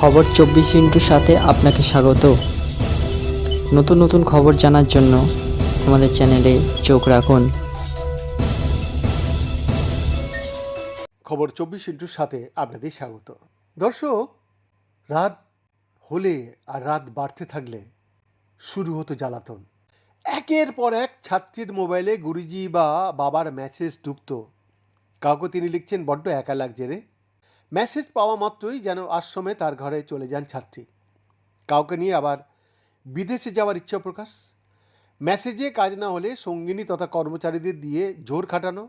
খবর চব্বিশ ইন্টুর সাথে আপনাকে স্বাগত। নতুন নতুন খবর জানার জন্য আমাদের চ্যানেলে চোখ রাখুন। খবর চব্বিশ ইন্টুর সাথে আপনাদের স্বাগত। দর্শক, রাত হলে আর রাত বাড়তে থাকলে শুরু হতো জ্বালাতন। একের পর এক ছাত্রীর মোবাইলে গুরুজি বা বাবার মেসেজ ঢুকতো কাউকে তিনি লিখছেন, বড্ড একা লাগছে রে। মেসেজ পাওয়া মাত্রই যেন আশ্রমে তার ঘরে চলে যান ছাত্রী। কাউকে নিয়ে আবার বিদেশে যাওয়ার ইচ্ছা প্রকাশ। মেসেজে কাজ না হলে সঙ্গিনী তথা কর্মচারীদের দিয়ে জোর খাটানো,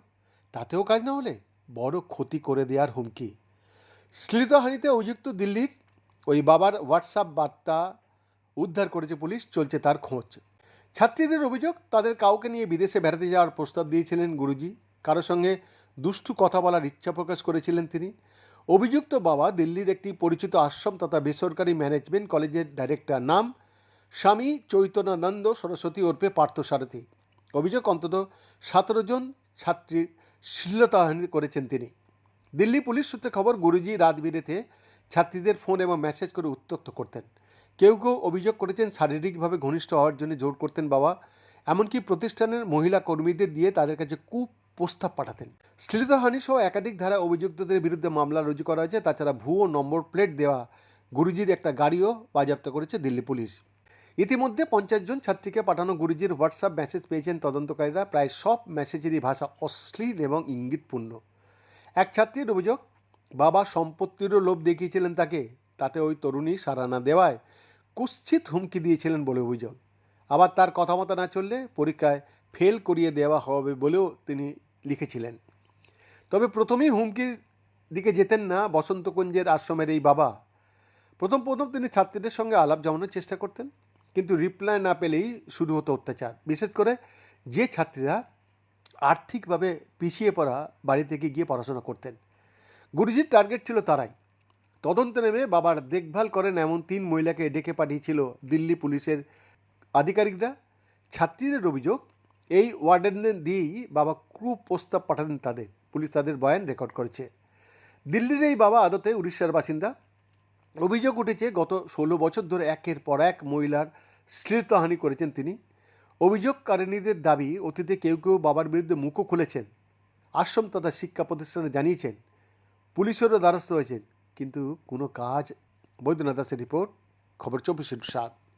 তাতেও কাজ না হলে বড় ক্ষতি করে দেওয়ার হুমকি। শ্লীলতাহানিতে অভিযুক্ত দিল্লির ওই বাবার হোয়াটসঅ্যাপ বার্তা উদ্ধার করেছে পুলিশ, চলছে তার খোঁজ। ছাত্রীদের অভিযোগ, তাদের কাউকে নিয়ে বিদেশে বেড়াতে যাওয়ার প্রস্তাব দিয়েছিলেন গুরুজি। কারোর সঙ্গে দুষ্টু কথা বলার ইচ্ছা প্রকাশ করেছিলেন তিনি। অভিযুক্ত বাবা দিল্লির একটি পরিচিত আশ্রম তথা বেসরকারি ম্যানেজমেন্ট কলেজের ডাইরেক্টর নাম স্বামী চৈতন্যানন্দ সরস্বতী ওরফে পার্থসারথী। অভিযোগ অন্তত সতেরো জন ছাত্রীর শ্লীলতাহানি করেছেন তিনি। দিল্লি পুলিশ সূত্রে খবর, গুরুজি রাত বিরেতে ছাত্রীদের ফোন এবং মেসেজ করে উত্তক্ত করতেন। কেউ কেউ অভিযোগ করেছেন, শারীরিকভাবে ঘনিষ্ঠ হওয়ার জন্য জোর করতেন বাবা। এমনকি প্রতিষ্ঠানের মহিলা কর্মীদের দিয়ে তাদের কাছে কুপ্রস্তাব পাঠাতেন। শ্লীলতাহানি সহ একাধিক ধারা অভিযুক্তদের বিরুদ্ধে মামলা রুজু করা হয়েছে। তাছাড়া ভুয়ো নম্বর প্লেট দেওয়া গুরুজির একটা গাড়িও বাজেয়াপ্ত করেছে দিল্লি পুলিশ। ইতিমধ্যে পঞ্চাশ জন ছাত্রীকে পাঠানো গুরুজির হোয়াটসঅ্যাপ মেসেজ পেয়েছেন তদন্তকারীরা। প্রায় সব মেসেজেরই ভাষা অশ্লীল এবং ইঙ্গিতপূর্ণ। এক ছাত্রীর অভিযোগ, বাবা সম্পত্তিরও লোভ দেখিয়েছিলেন তাকে। তাতে ওই তরুণী সাড়া না দেওয়ায় কুৎসিত হুমকি দিয়েছিলেন বলে অভিযোগ। আবার তার কথা মতো না চললে পরীক্ষায় ফেল করিয়ে দেওয়া হবে বলেও তিনি লিখেছিলেন। তবে প্রথমেই হুমকির দিকে যেতেন না বসন্তকুঞ্জের আশ্রমের এই বাবা। প্রথম প্রথম তিনি ছাত্রীদের সঙ্গে আলাপ জমানোর চেষ্টা করতেন, কিন্তু রিপ্লাই না পেলেই শুরু হতো অত্যাচার। বিশেষ করে যে ছাত্রীরা আর্থিকভাবে পিছিয়ে পড়া বাড়ি থেকে গিয়ে পড়াশোনা করতেন। গুরুজির টার্গেট ছিল তারাই। তদন্তে নেমে বাবার দেখভাল করেন এমন তিন মহিলাকে ডেকে পাঠিয়েছিল দিল্লি পুলিশের আধিকারিকরা। ছাত্রীদের অভিযোগ এই ওয়ার্ডেনদের দিয়েই বাবা ক্রু প্রস্তাব পাঠাতেন তাদের। পুলিশ তাদের বয়ান রেকর্ড করেছে। দিল্লির এই বাবা আদতে উড়িষ্যার বাসিন্দা। অভিযোগ উঠেছে, গত ষোলো বছর ধরে একের পর এক মহিলার শ্লীলতাহানি করেছেন তিনি। অভিযোগকারিণীদের দাবি, অতীতে কেউ কেউ বাবার বিরুদ্ধে মুখও খুলেছেন। আশ্রম তথা শিক্ষা প্রতিষ্ঠানে জানিয়েছেন, পুলিশেরও দ্বারস্থ হয়েছেন। কিন্তু কোনো কাজ। বৈদ্যনাথ দাসের রিপোর্ট, খবর চব্বিশ সাত।